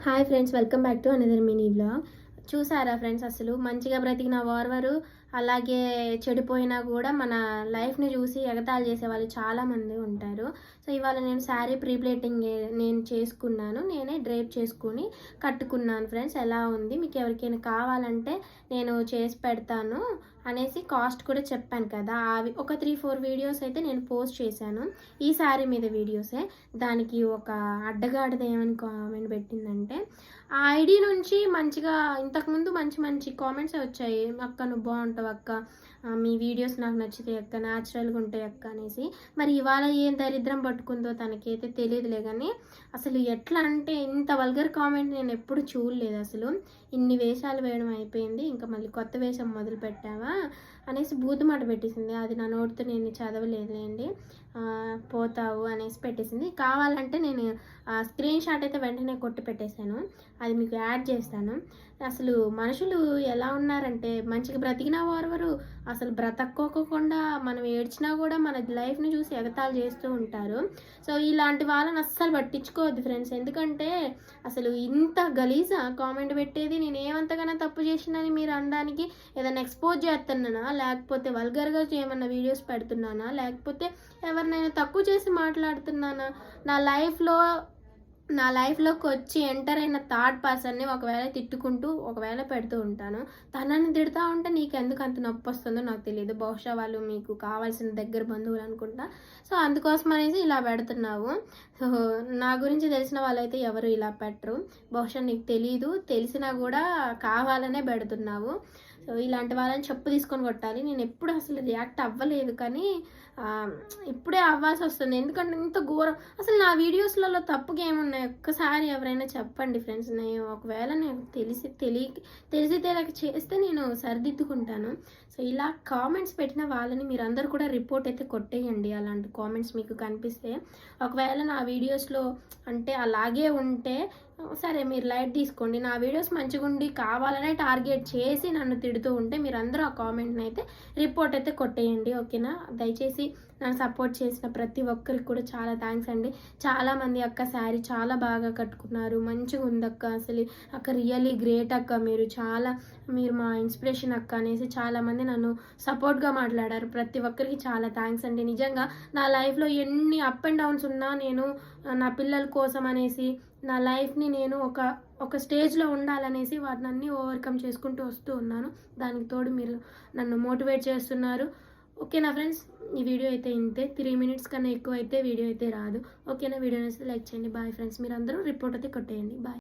Hi friends welcome back to another mini blog చూసారా friends అసలు? మంచిగా బ్రతికిన వార్వరు అలాగే చెడిపోయినా కూడా మన లైఫ్ని చూసి ఎగతాళి చేసే వాళ్ళు చాలామంది ఉంటారు. సో ఇవాళ నేను శారీ ప్రీప్లేటింగ్ నేను చేసుకున్నాను. నేనే డ్రేప్ చేసుకుని కట్టుకున్నాను ఫ్రెండ్స్. ఎలా ఉంది? మీకు ఎవరికైనా కావాలంటే నేను చేసి పెడతాను అనేసి కాస్ట్ కూడా చెప్పాను కదా. అవి ఒక త్రీ ఫోర్ వీడియోస్ అయితే నేను పోస్ట్ చేశాను. ఈ శారీ మీద వీడియోసే. దానికి ఒక అడ్డగాడిద ఏమని కామెంట్ పెట్టిందంటే ఆ ఐడి నుంచి మంచిగా ఇంతకుముందు మంచి మంచి కామెంట్స్ వచ్చాయి. అక్క నువ్వు బాగుంటావు అక్క మీ వీడియోస్ నాకు నచ్చితే అక్క న్యాచురల్గా ఉంటాయి అక్క అనేసి. మరి ఇవాళ ఏం దరిద్రం పట్టుకుందో తనకైతే తెలియదులే కానీ అసలు ఎట్లా అంటే ఇంత వల్గర్ కామెంట్ నేను ఎప్పుడు చూడలేదు అసలు. ఇన్ని వేషాలు వేయడం అయిపోయింది ఇంకా మళ్ళీ కొత్త వేషం మొదలు పెట్టావా అనేసి బూతుమాట పెట్టేసింది. అది నా నోటితో నేను చదవలేదులేండి పోతావు అనేసి పెట్టేసింది. కావాలంటే నేను స్క్రీన్ షాట్ అయితే వెంటనే కొట్టి పెట్టేశాను. అది మీకు యాడ్ చేస్తాను. అసలు మనుషులు ఎలా ఉన్నారంటే మంచిగా బ్రతికిన వారు అసలు బ్రతక్కోకుండా మనం ఏడ్చినా కూడా మన లైఫ్ని చూసి ఎగతాళి చేస్తూ ఉంటారు. సో ఇలాంటి వాళ్ళని అస్సలు పట్టించుకోవద్దు ఫ్రెండ్స్. ఎందుకంటే అసలు ఇంత గలీజా కామెంట్ పెట్టేది నేను ఏమంతగానో తప్పు చేసినని మీరు అనడానికి ఏదైనా ఎక్స్పోజ్ చేస్తున్నానా? లేకపోతే వల్గర్గా ఏమన్నా వీడియోస్ పెడుతున్నానా? లేకపోతే ఎవరినైనా తక్కువ చేసి మాట్లాడుతున్నానా? నా లైఫ్లో నా లైఫ్లోకి వచ్చి ఎంటర్ అయిన థర్డ్ పర్సన్ని ఒకవేళ తిట్టుకుంటూ ఒకవేళ పెడుతూ ఉంటాను. తనని తిడతా ఉంటే నీకు ఎందుకు అంత నొప్పి వస్తుందో నాకు తెలియదు బహుశా వాళ్ళు మీకు కావాల్సిన దగ్గర బంధువులు అనుకుంటా. సో అందుకోసం అనేసి ఇలా పెడుతున్నావు. సో నా గురించి తెలిసిన వాళ్ళైతే ఎవరు ఇలా పెట్టరు. బహుశా నీకు తెలియదు తెలిసినా కూడా కావాలనే పెడుతున్నావు. సో ఇలాంటి వాళ్ళని చెప్పు తీసుకొని కొట్టాలి. నేను ఎప్పుడు అసలు రియాక్ట్ అవ్వలేదు కానీ ఇప్పుడే అవ్వాల్సి వస్తుంది. ఎందుకంటే ఇంత ఘోరం. అసలు నా వీడియోస్లలో తప్పుగా ఏమున్నాయి? ఒక్కసారి ఎవరైనా చెప్పండి ఫ్రెండ్స్ నేను ఒకవేళ నేను తెలిసి తెలియ తెలిసి తెలియక చేస్తే నేను సరిదిద్దుకుంటాను. సో ఇలా కామెంట్స్ పెట్టిన వాళ్ళని మీరు అందరు కూడా రిపోర్ట్ అయితే కొట్టేయండి. అలాంటి కామెంట్స్ మీకు కనిపిస్తే. ఒకవేళ నా వీడియోస్లో అంటే అలాగే ఉంటే సరే మీరు లైట్ తీసుకోండి. నా వీడియోస్ మంచిగా ఉండి కావాలనే టార్గెట్ చేసి నన్ను తిడుతూ ఉంటే మీరు అందరూ ఆ కామెంట్ని అయితే రిపోర్ట్ అయితే కొట్టేయండి ఓకేనా? దయచేసి నన్ను సపోర్ట్ చేసిన ప్రతి ఒక్కరికి కూడా చాలా థ్యాంక్స్ అండి. చాలామంది అక్క శారీ చాలా బాగా కట్టుకున్నారు. మంచిగా ఉంది అక్క అసలు. అక్క రియలీ గ్రేట్ అక్క మీరు. చాలా మీరు మా ఇన్స్పిరేషన్ అక్క అనేసి చాలామంది నన్ను సపోర్ట్గా మాట్లాడారు. ప్రతి ఒక్కరికి చాలా థ్యాంక్స్ అండి. నిజంగా నా లైఫ్లో ఎన్ని అప్ అండ్ డౌన్స్ ఉన్నా నేను నా పిల్లల కోసం అనేసి నా లైఫ్ని నేను ఒక ఒక స్టేజ్లో ఉండాలనేసి వాటిని అన్నీ ఓవర్కమ్ చేసుకుంటూ వస్తూ ఉన్నాను. దానికి తోడు మీరు నన్ను మోటివేట్ చేస్తున్నారు. ఓకేనా ఫ్రెండ్స్ ఈ వీడియో అయితే ఇంతే. త్రీ మినిట్స్ కన్నా ఎక్కువ అయితే వీడియో అయితే రాదు. ఓకేనా? వీడియో అయితే లైక్ చేయండి. Bye friends. మీరు అందరూ రిపోర్ట్ అయితే కొట్టేయండి. బాయ్.